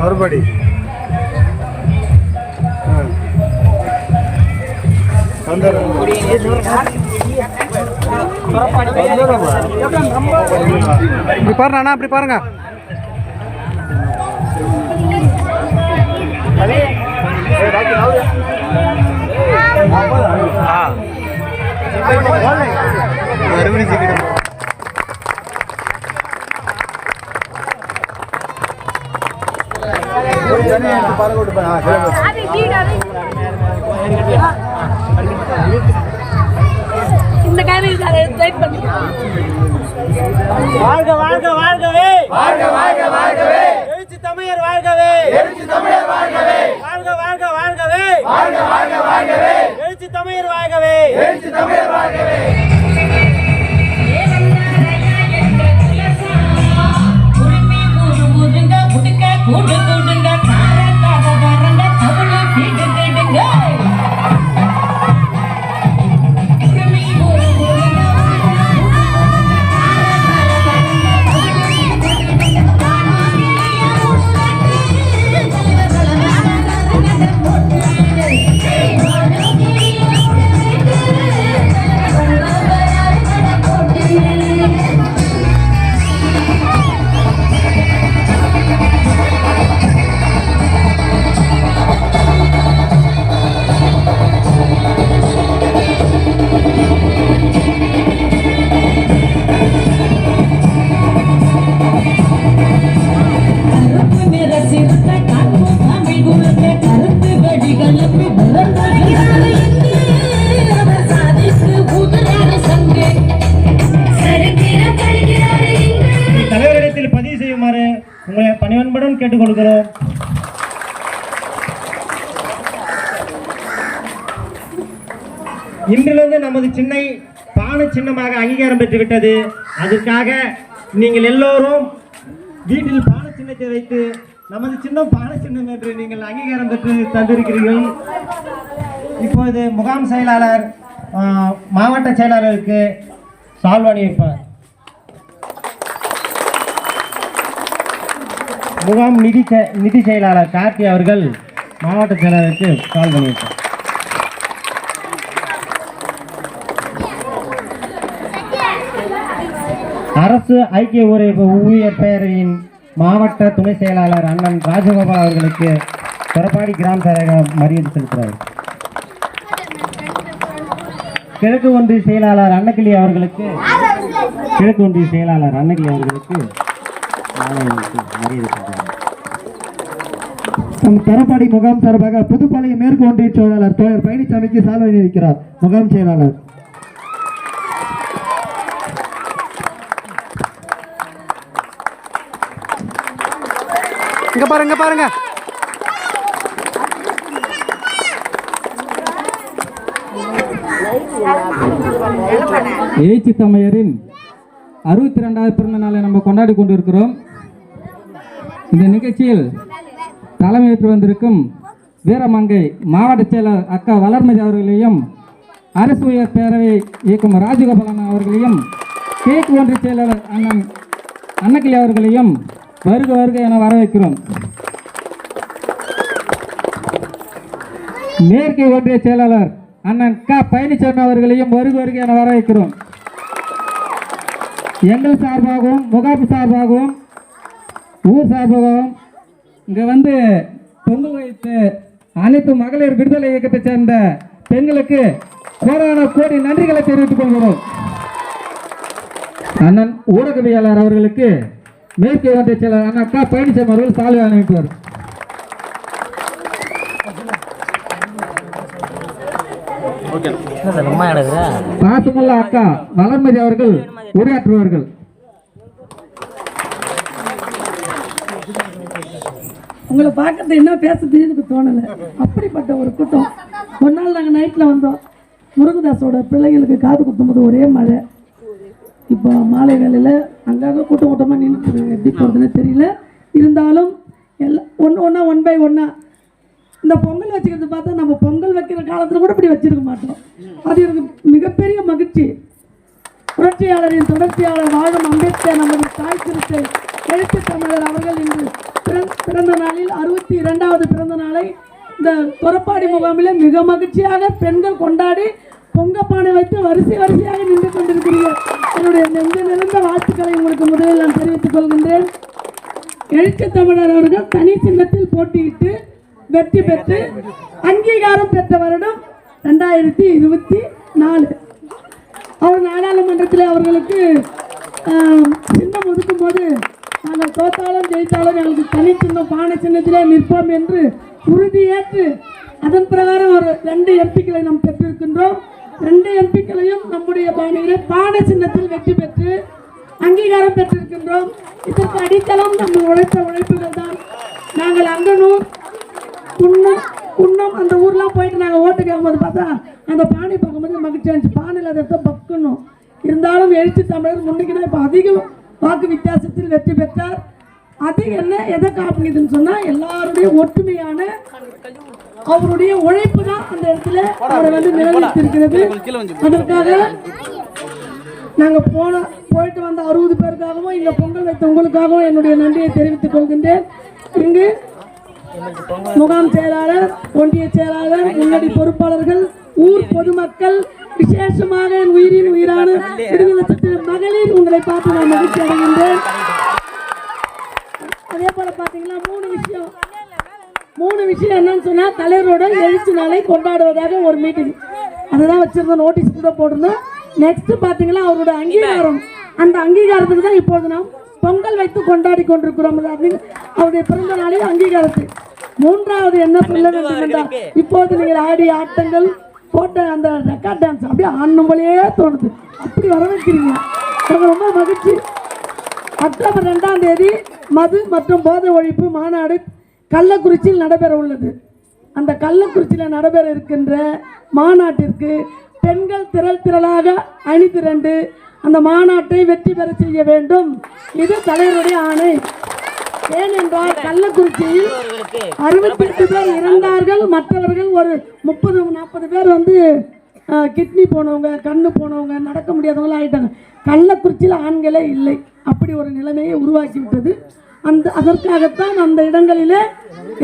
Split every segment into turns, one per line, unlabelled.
மறுபடி.
இப்படி பாருங்க அண்ணா இப்படி பாருங்க.
இந்த
வாழ்க வாழ்க வாழ்கவே வாழ்க வாழ்க வாழ்கவே எழுச்சி தமிழர் வாழ்கவே எழுச்சி தமிழர் வாழ்கவே வாழ்க வாழ்க வாழ்கவே வாழ்க வாழ்க வாழ்கவே எழுச்சி தமிழர் வாழ்கவே எழுச்சி தமிழர் வாழ்கவே
கூடு
இன்றிலிருந்து நமது சின்னை பான சின்னமாக அங்கீகாரம் பெற்றுவிட்டது அதற்காக நீங்கள் எல்லோரும் வீட்டில் பான சின்னத்தை வைத்து நமது சின்னம் பான சின்னம் என்று நீங்கள் அங்கீகாரம் பெற்று தந்திருக்கிறீர்கள். இப்போது முகாம் செயலாளர் மாவட்ட செயலாளருக்கு சால்வாணி வைப்பார். முகாம் நிதி செ- நிதி செயலாளர் கார்த்தி அவர்கள் மாவட்ட செயலாளருக்கு சால்வாணி வைப்பார். அரசு ஐக்கிய ஊரக ஊழியர் பேரவையின் மாவட்ட துணை செயலாளர் அண்ணன் ராஜகோபால் அவர்களுக்கு கொரப்பாடி கிராம செயலக மரியாதை செலுத்துகிறார். கிழக்கு ஒன்றிய செயலாளர் அன்னக்கிளி அவர்களுக்கு கிழக்கு ஒன்றிய செயலாளர் அன்னக்கிளி அவர்களுக்கு மரியாதை செலுத்துகிறார்.
நம் தரப்பாடி முகாம் சார்பாக புதுப்பாளையம் மேற்கு ஒன்றிய செயலாளர் தோழர் பழனிசாமிக்கு சால்வை வைக்கிறார் முகாம் செயலாளர். இங்க பாருங்க இங்க பாருங்க.
எழுச்சி தமையரின் அறுபத்தி ரெண்டாவது பிறந்த நாளை நம்ம கொண்டாடி கொண்டிருக்கிறோம். இந்த நிகழ்ச்சியில் தலைமையேற்று வந்திருக்கும் வீரமங்கை மாவட்ட செயலர் அக்கா வளர்மதி அவர்களையும் அரசு உயர் பேரவை இயக்கும் ராஜகோபாலன் அவர்களையும் கேக் ஒன்றிய செயலாளர் அண்ணன் அன்னக்கிளி அவர்களையும் வருக வருக என வரவேற்கிறோம். மேற்கு ஒன்றிய செயலாளர் அண்ணன் க. பழனிசாமி அவர்களையும் வருக வருக என வரவேற்கிறோம். எங்கள் சார்பாகவும் முகாப்பு சார்பாகவும் ஊர் சார்பாகவும் இங்கே வந்து பொங்கல் வைத்து அனைத்து மகளிர் விடுதலை இயக்கத்தைச் சேர்ந்த பெண்களுக்கு கோடான கோடி நன்றிகளை தெரிவித்துக் கொள்கிறோம். அண்ணன் ஊடகவியலாளர் அவர்களுக்கு மேற்கு ஒன்றிய செயலர் அண்ணன் க பழனிசாமி அவர்கள் சாலை அனுப்பிவார் பாசமுள்ள அக்கா வளர்மதி அவர்கள் உரையாற்றுவார்கள்.
உங்களை பார்க்கறது என்ன பேசுறது எனக்கு தோணலை. அப்படிப்பட்ட ஒரு கூட்டம். ஒரு நாள் நாங்கள் நைட்டில் வந்தோம். முருகதாஸோட பிள்ளைங்களுக்கு காது குத்தும்போது ஒரே மழை. இப்போ மாலை வேலையில் அங்கங்கே கூட்டம் கூட்டமாக நின்று எப்படி போகிறதுன்னு தெரியல. இருந்தாலும் எல்லா ஒன்று ஒன்றா ஒன் பை ஒன்றா இந்த பொங்கல் வச்சுக்கிறது பார்த்தா நம்ம பொங்கல் வைக்கிற காலத்தில் கூட இப்படி வச்சுருக்க மாட்டோம். அது எனக்கு மிகப்பெரிய மகிழ்ச்சி. புரட்சியாளரின் தொடர்ச்சியாளர் வாழும் அம்பேத்கர் நமது தாய் திருத்தை எழுத்து தமிழர் அவர்கள் இன்று பிறந்த- பிறந்த நாளில் அறுபத்தி இரண்டாவது பிறந்த நாளை இந்த கொரப்பாடி முகாமில் மிக மகிழ்ச்சியாக பெண்கள் கொண்டாடி பொங்கப்பானை வைத்து வரிசை வரிசையாக நின்று கொண்டிருக்கிறீர்கள். என்னுடைய நெஞ்ச நிறைந்த வாழ்த்துக்களை உங்களுக்கு முதலில் நான் தெரிவித்துக் கொள்கின்றேன். எழுச்சி தமிழர் அவர்கள் தனி சின்னத்தில் போட்டியிட்டு வெற்றி பெற்று அங்கீகாரம் பெற்ற வருடம் ரெண்டாயிரத்தி இருபத்தி நாலு. அவர் நாடாளுமன்றத்தில் அவர்களுக்கு சின்னம் ஒதுக்கும் போது நாங்கள் தோத்தாலும் ஜெயித்தாலும் எங்களுக்கு தனி சின்னம் பானை சின்னத்திலே நிற்போம் என்று உறுதியேற்று அதன் பிரகாரம் ஒரு ரெண்டு எம்பிக்களை நாம் பெற்றிருக்கின்றோம். ரெண்டு எம்பிக்களையும் நம்முடைய பாணியிலே பானை சின்னத்தில் வெற்றி பெற்று அங்கீகாரம் பெற்றிருக்கின்றோம். இதற்கு அடித்தளம் நம்ம உழைத்த உழைப்புகள் தான். நாங்கள் அங்கனூர் குன்னம் குன்னம் அந்த ஊர்லாம் போயிட்டு நாங்கள் ஓட்டு கேட்கும்போது பார்த்தா அந்த பானை பார்க்கும்போது மகிழ்ச்சி இருந்துச்சு பானையில் அதை எடுத்து பக்கணும். இருந்தாலும் எழுச்சி தமிழர் முன்னைக்கு இப்போ அதிக வாக்கு வித்தியாசத்தில் வெற்றி பெற்றார். அது என்ன எதை காப்புங்குதுன்னு சொன்னால் எல்லாருடைய ஒற்றுமையான அவருடைய உழைப்பு தான் அந்த இடத்துல அவரை வந்து நிலைநிறுத்திருக்கிறது அதற்காக நாங்கள் போன போயிட்டு வந்த அறுபது பேருக்காகவும் இங்கே பொங்கல் வைத்த உங்களுக்காகவும் என்னுடைய நன்றியை தெரிவித்துக் கொள்கின்றேன். இங்கு முகாம் செயலாளர் ஒன்றிய செயலாளர் முன்னணி பொறுப்பாளர்கள் ஊர் பொதுமக்கள் விசேஷமாக என் உயிரின் உயிரான விடுதலை சத்திர மகளிர் உங்களை பார்த்து நான் மகிழ்ச்சி அடைகின்றேன். அதே போல பாத்தீங்கன்னா மூணு விஷயம். மூணு விஷயம் என்னன்னு சொன்னா தலைவரோட எழுச்சி நாளை கொண்டாடுவதாக ஒரு மீட்டிங் அதுதான் வச்சிருந்தோம் நோட்டீஸ் கூட போட்டிருந்தோம். நெக்ஸ்ட் பாத்தீங்கன்னா அவரோட அங்கீகாரம். அந்த அங்கீகாரத்துக்கு தான் இப்போது நாம் பொங்கல் வைத்து கொண்டாடி கொண்டிருக்கிறோம். அப்படின்னு அவருடைய பிறந்த நாளில் அங்கீகாரத்து. மூன்றாவது என்ன சொல்ல வேண்டும் என்றால் இப்போது நீங்கள் ஆடிய ஆட்டங்கள் போட்ட அந்த ரெக்கார்ட் டான்ஸ் அப்படியே ஆடணும் போலயே தோணுது. அப்படி வர வைக்கிறீங்க எனக்கு ரொம்ப மகிழ்ச்சி. அக்டோபர் ரெண்டாம் தேதி மது மற்றும் போதை ஒழிப்பு மாநாடு கள்ளக்குறிச்சியில் நடைபெற உள்ளது. அந்த கள்ளக்குறிச்சியில் நடைபெற இருக்கின்ற மாநாட்டிற்கு பெண்கள் திரள் திரளாக அணி திரண்டு அந்த மாநாட்டை வெற்றி பெற செய்ய வேண்டும். இது தலைவருடைய ஆணை. ஏனென்றால் கள்ளக்குறிச்சியில் அறுபத்தி எட்டு பேர் இறந்தார்கள். மற்றவர்கள் ஒரு முப்பது நாற்பது பேர் வந்து கிட்னி போனவங்க கண்ணு போனவங்க நடக்க முடியாதவங்களாம் ஆயிட்டாங்க கள்ளக்குறிச்சியில் ஆண்களே இல்லை. அப்படி ஒரு நிலைமையை உருவாக்கி விட்டது அந்த அதற்காகத்தான் அந்த இடங்களிலே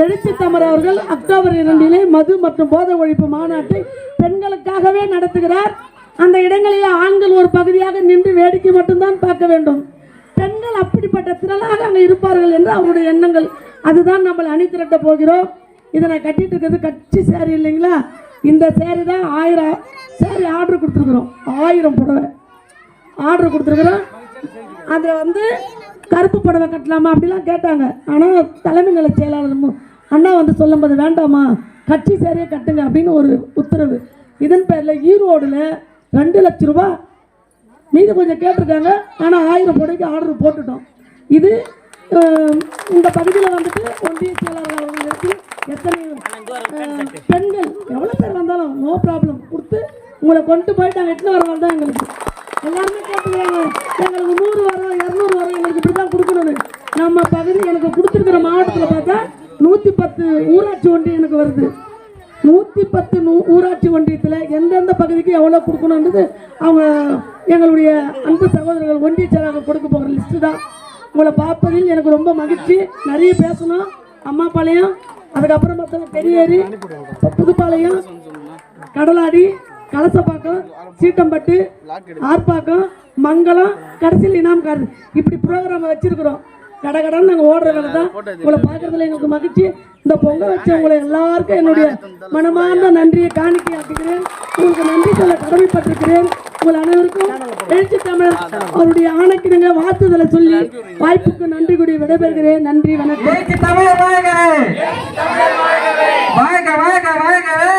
எழுச்சி தமிழ் அவர்கள் அக்டோபர் இரண்டிலே மது மற்றும் போதை ஒழிப்பு மாநாட்டை பெண்களுக்காகவே நடத்துகிறார். அந்த இடங்களிலே ஆண்கள் ஒரு பகுதியாக நின்று வேடிக்கை மட்டும்தான் பார்க்க வேண்டும். பெண்கள் அப்படிப்பட்ட திரளாக அங்கே இருப்பார்கள் என்று அவருடைய எண்ணங்கள். அதுதான் நம்மளை அணி திரட்ட போகிறோம். இதை நான் கட்டிட்டு இருக்கிறது கட்சி சேரி இல்லைங்களா? இந்த சேரி தான் ஆயிரம் சேரி ஆர்டர் கொடுத்துருக்குறோம். ஆயிரம் புடவை. ஆர்டர் கொடுத்துருக்குறோம். அதில் வந்து கருப்பு புடவை கட்டலாமா அப்படிலாம் கேட்டாங்க. ஆனால் தலைமை நிலை செயலாளர் அண்ணா வந்து சொல்லும்போது வேண்டாமா கட்சி சரியாக கட்டுங்க அப்படின்னு ஒரு உத்தரவு. இதன் பேரில் ஈரோடில் ரெண்டு லட்ச ரூபா மீதி கொஞ்சம் கேட்டிருக்காங்க. ஆனால் ஆயிரம் புடைக்கு ஆர்டர் போட்டுட்டோம். இது இந்த பகுதியில் வந்துட்டு ஒன்றிய செயலாளர் எத்தனை பெண்கள் எவ்வளோ பேர் வந்தாலும் நோ ப்ராப்ளம் கொடுத்து உங்களை கொண்டு போயிட்டு அங்கே எட்டு வரவங்க தான் எங்களுக்கு. எல்லாருமே கேட்டுக்கிறாங்க எங்களுக்கு நூறு வரும் இரநூறு வரும் எங்களுக்கு இப்படி தான் கொடுக்கணும்னு பகுதி எனக்கு கொடுத்துருக்கிற மாவட்டத்தில் பார்த்தா நூற்றி பத்து ஊராட்சி ஒன்றியம் எனக்கு வருது. நூற்றி பத்து நூ ஊராட்சி ஒன்றியத்தில் எந்தெந்த பகுதிக்கு எவ்வளோ கொடுக்கணுன்றது அவங்க எங்களுடைய அன்பு சகோதரர்கள் ஒன்றிய செயலாளர் கொடுக்க போகிற லிஸ்ட்டு தான். உங்களை பார்ப்பதில் எனக்கு ரொம்ப மகிழ்ச்சி. நிறைய பேசணும். அம்மாப்பாளையம் அதுக்கப்புறம் பார்த்தா பெரியேரி புதுப்பாளையம் கடலாடி கலசப்பாக்கம் சீட்டம்பட்டு ஆர்ப்பாக்கம் மங்களம் கடைசியில் இனாம்காரர் இப்படி ப்ரோக்ராம் வச்சுருக்குறோம். கடகடன்னு நாங்கள் ஓடுற வேலை தான். உங்களை பார்க்கறதுல எங்களுக்கு மகிழ்ச்சி. இந்த பொங்கல் வச்ச உங்களை எல்லாருக்கும் என்னுடைய மனமார்ந்த நன்றியை காணிக்கையாக்குகிறேன். உங்களுக்கு நன்றி சொல்ல கடமைப்பட்டிருக்கிறேன். உங்கள் அனைவருக்கும் எழுச்சி தமிழர் அவருடைய ஆணைக்கிடுங்க வாழ்த்துதலை சொல்லி வாய்ப்புக்கு நன்றி கூடி விடைபெறுகிறேன். நன்றி வணக்கம்.
வாழ்க வாழ்க வாழ்கவே.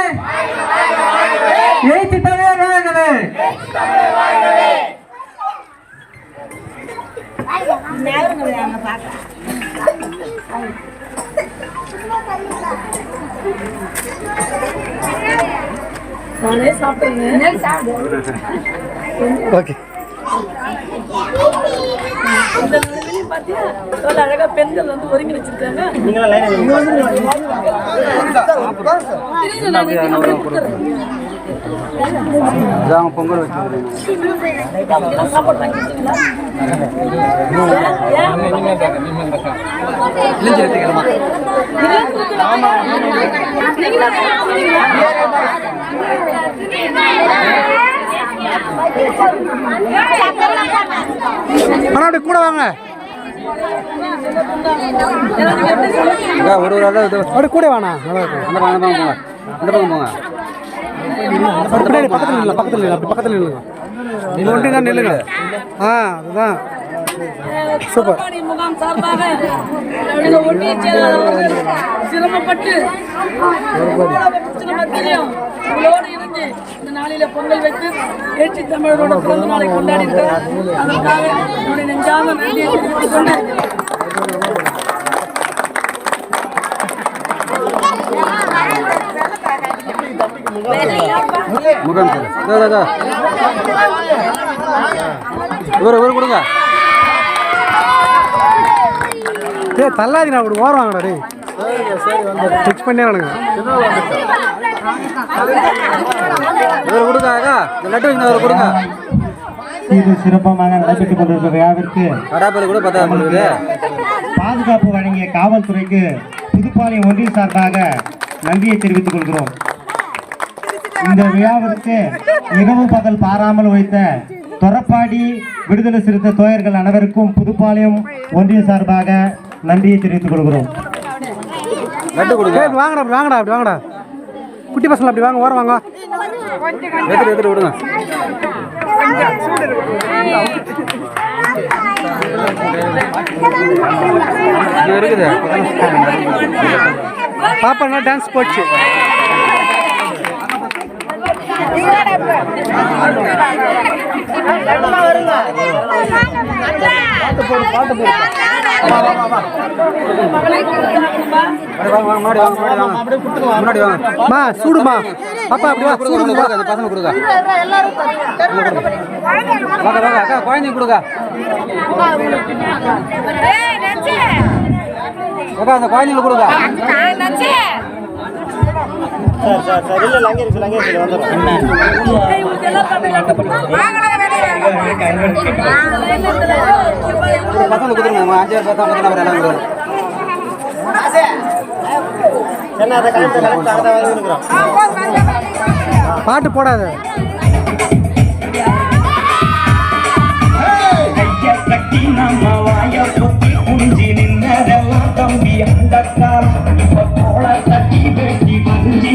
நானே சாப்பிடுங்க
ஓகே.
பாத்தியா எவ்வளவு அழகா பெண்கள் வந்து ஒருங்கிணைச்சிருக்காங்க
நீங்களும் லைன்
இதான்
பொங்கல் வச்சு
கூட வாங்க. ஒரு ஒரு கூட வேணா நல்லா இருக்கும். அந்த பக்கம் போங்க. அந்த பக்கம் போங்க. பின்னாடி பக்கத்தில் நில்லுங்க பக்கத்தில் நில்லுங்க அப்படி பக்கத்தில் நில்லுங்க ஒன்றி தான் நில்லுங்க. ஆ அதுதான். சூப்பர்.
முகாம் சார்பாக சிரமப்பட்டு உங்களோடு இருந்து இந்த நாளில பொங்கல் வைத்து ஏற்றி தமிழரோட பிறந்த நாளை கொண்டாடி அதற்காக என்னுடைய நன்றியை தெரிவித்துக் கொண்டு
முகம் இவர் இவர் கொடுங்க ஏ தள்ளாதீங்க அப்படி ஓரம் வாங்கடா டேய் ஃபிக்ஸ் பண்ணி வேணுங்க இவர் கொடுங்க அக்கா இந்த லட்டு வைங்க அவர் கொடுங்க
இது சிறப்பமாக நடைபெற்றுக் கொண்டிருக்கிற விழாவிற்கு
கூட
பாதுகாப்பு வழங்கிய காவல்துறைக்கு புதுப்பாளையம் ஒன்றிய சார்பாக நன்றியை தெரிவித்துக் கொள்கிறோம். இந்த விழாவிற்கு இரவு பகல் பாராமல் உழைத்த தொரப்பாடி விடுதலை சிறுத்தை தோயர்கள் அனைவருக்கும் புதுப்பாளையம் ஒன்றிய சார்பாக நன்றியை தெரிவித்துக் கொள்கிறோம்.
வாங்கடா அப்படி வாங்கடா அப்படி வாங்கடா. குட்டி பசங்க அப்படி வாங்க ஓரம் வாங்க.
விடுங்க
பாப்பா என்ன டான்ஸ் போச்சு
முன்னாடி வாங்க வாங்க முன்னாடி வாங்க முன்னாடி வாங்க முன்னாடி வாங்க
மா சூடுமா. பாப்பா அப்படி வா
கொடுங்க
சூடு
கொடுங்க பசங்க கொடுங்க வாங்க வாங்க அக்கா குழந்தைங்க கொடுங்க. அக்கா அந்த குழந்தைங்க கொடுங்க
சார் சார் சார். இல்லை லங்கேரி லங்கேரி
உங்களுக்கு எல்லாம் தமிழ்
பசங்க கொடுத்துருங்க அஞ்சு பேர் பார்த்தா பார்த்தா எல்லாம்
என்ன அதை இருக்கிறோம்
பாட்டு போடாத.
நம்ம வாய குனிஞ்சி நின்னதெல்லாம் தம்பி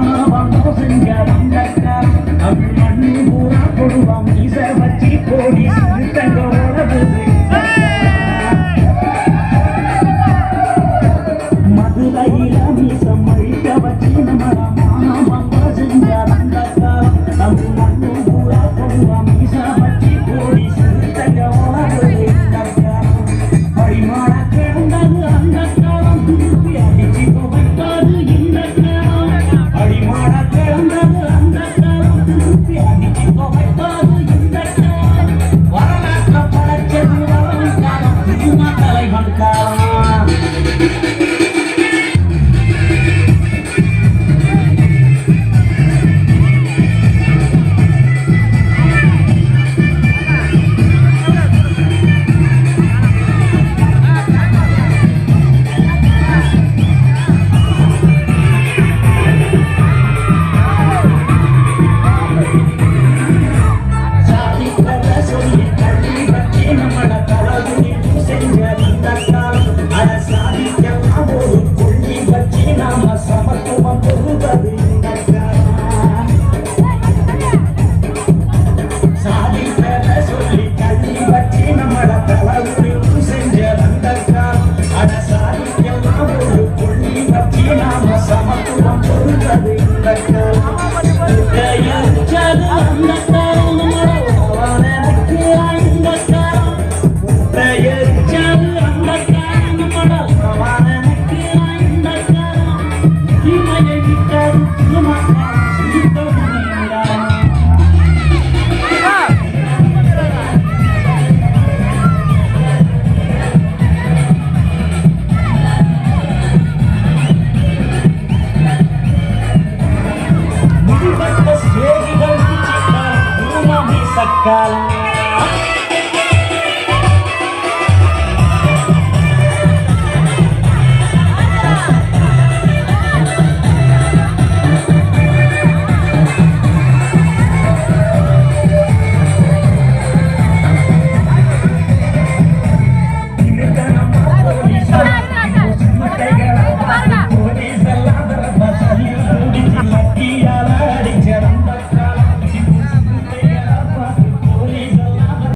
நம்ம காலம்